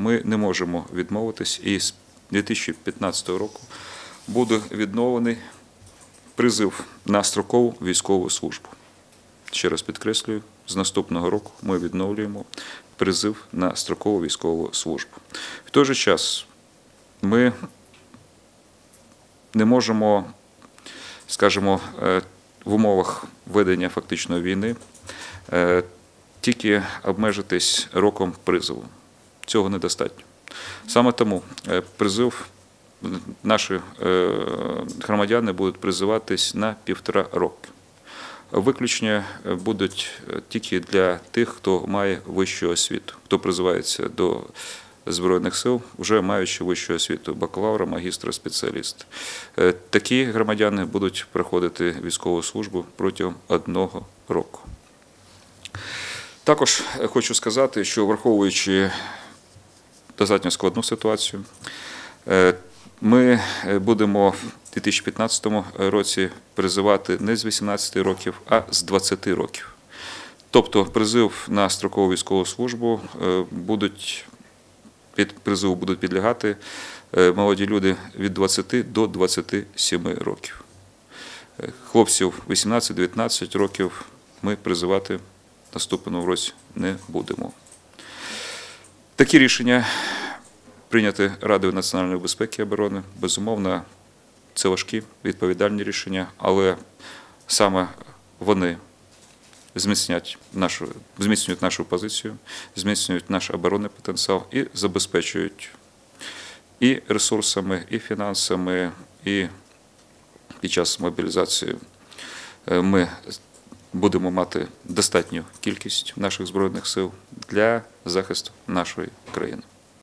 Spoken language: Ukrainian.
ми не можемо відмовитись, і з 2015 року буде відновлений призив на строкову військову службу. Ще раз підкреслюю, з наступного року ми відновлюємо призив на строкову військову службу. В той же час ми не можемо, скажімо, е, в умовах ведення фактичної війни е, тільки обмежитись роком призову. Цього недостатньо. Саме тому е, призив наші е, громадяни будуть призиватись на півтора роки. Виключення е, будуть тільки для тих, хто має вищу освіту, хто призивається до Збройних сил, вже маючи вищу освіту бакалавра, магістра, спеціаліста. Е, Такі громадяни будуть проходити військову службу протягом одного року. Також хочу сказати, що враховуючи достатньо складну ситуацію, е, ми е, будемо в 2015 році призивати не з 18 років, а з 20 років. Тобто призив на строкову військову службу е, будуть під призиву будуть підлягати молоді люди від 20 до 27 років. Хлопців 18-19 років ми призивати наступному році не будемо. Такі рішення прийняті Радою національної безпеки і оборони. Безумовно, це важкі відповідальні рішення, але саме вони нашу, зміцнюють нашу позицію, зміцнюють наш оборонний потенціал і забезпечують і ресурсами, і фінансами, і під час мобілізації е, ми будемо мати достатню кількість наших збройних сил для захисту нашої країни.